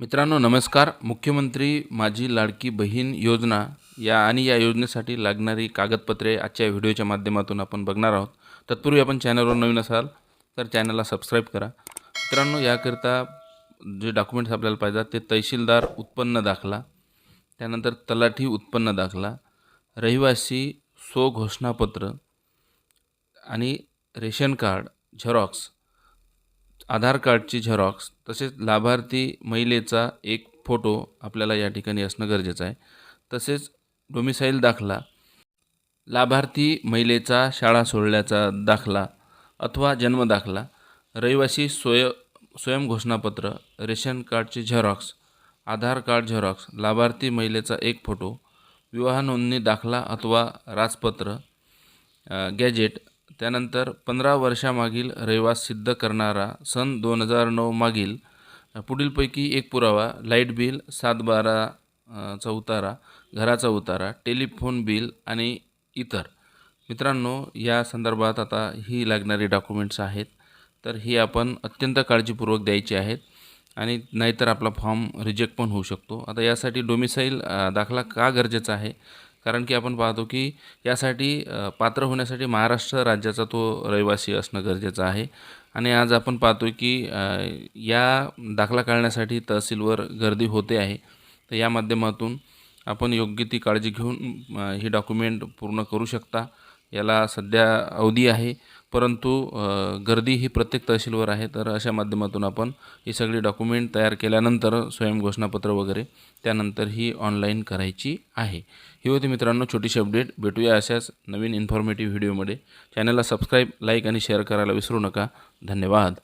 मित्रांनो नमस्कार. मुख्यमंत्री माझी लाडकी बहीण योजना या आणि या योजनेसाठी लागणारी कागदपत्रे आजच्या व्हिडिओच्या माध्यमातून आपण बघणार आहोत. तत्पूर्वी आपण चॅनलवर नवीन असाल तर चॅनलला सबस्क्राईब करा. मित्रांनो याकरिता जे डॉक्युमेंट्स आपल्याला पाहिजेत ते तहसीलदार उत्पन्न दाखला त्यानंतर तलाठी उत्पन्न दाखला रहिवासी स्वघोषणापत्र आणि रेशन कार्ड झेरॉक्स आधार कार्डची झेरॉक्स तसेच लाभार्थी महिलेचा एक फोटो आपल्याला या ठिकाणी असणं गरजेचं आहे. तसेच डोमिसाईल दाखला लाभार्थी महिलेचा शाळा सोडल्याचा दाखला अथवा जन्म दाखला रहिवासी स्वय स्वयं घोषणापत्र रेशन कार्डची झेरॉक्स आधार कार्ड झेरॉक्स लाभार्थी महिलेचा एक फोटो विवाह नोंदणी दाखला अथवा राजपत्र गॅजेट त्यानंतर पंधरा वर्षामागील रहिवास सिद्ध करणारा सन दोन हजार नऊ मागील पुढीलपैकी एक पुरावा लाइट बिल सात चा उतारा घराचा उतारा टेलिफोन बिल आणि इतर. मित्रांनो या संदर्भात आता ही लागणारी डॉक्युमेंट्स आहेत तर ही आपण अत्यंत काळजीपूर्वक द्यायची आहेत आणि नाहीतर आपला फॉर्म रिजेक्ट पण होऊ शकतो. आता यासाठी डोमिसाईल दाखला का गरजेचा आहे? कारण की आपण पाहतो की यासाठी पात्र होण्यासाठी महाराष्ट्र राज्याचा तो रहिवासी असणं गरजेचं आहे. आणि आज आपण पाहतो की या दाखला काढण्यासाठी तहसीलवर गर्दी होते आहे. तर या माध्यमातून आपण योग्य ती काळजी घेऊन ही डॉक्युमेंट पूर्ण करू शकता. याला सध्या अवधी आहे. परंतु गर्दी ही प्रत्येक तहसीलवर आहे तर अशा माध्यमातून आपण ही सगळी डॉक्युमेंट तयार केल्यानंतर स्वयं घोषणापत्र वगैरे त्यानंतर ही ऑनलाईन करायची आहे. ही होती मित्रांनो छोटीशी अपडेट. भेटूया अशाच नवीन इन्फॉर्मेटिव्ह व्हिडिओमध्ये चॅनलला सबस्क्राईब लाईक आणि शेअर करायला विसरू नका. धन्यवाद.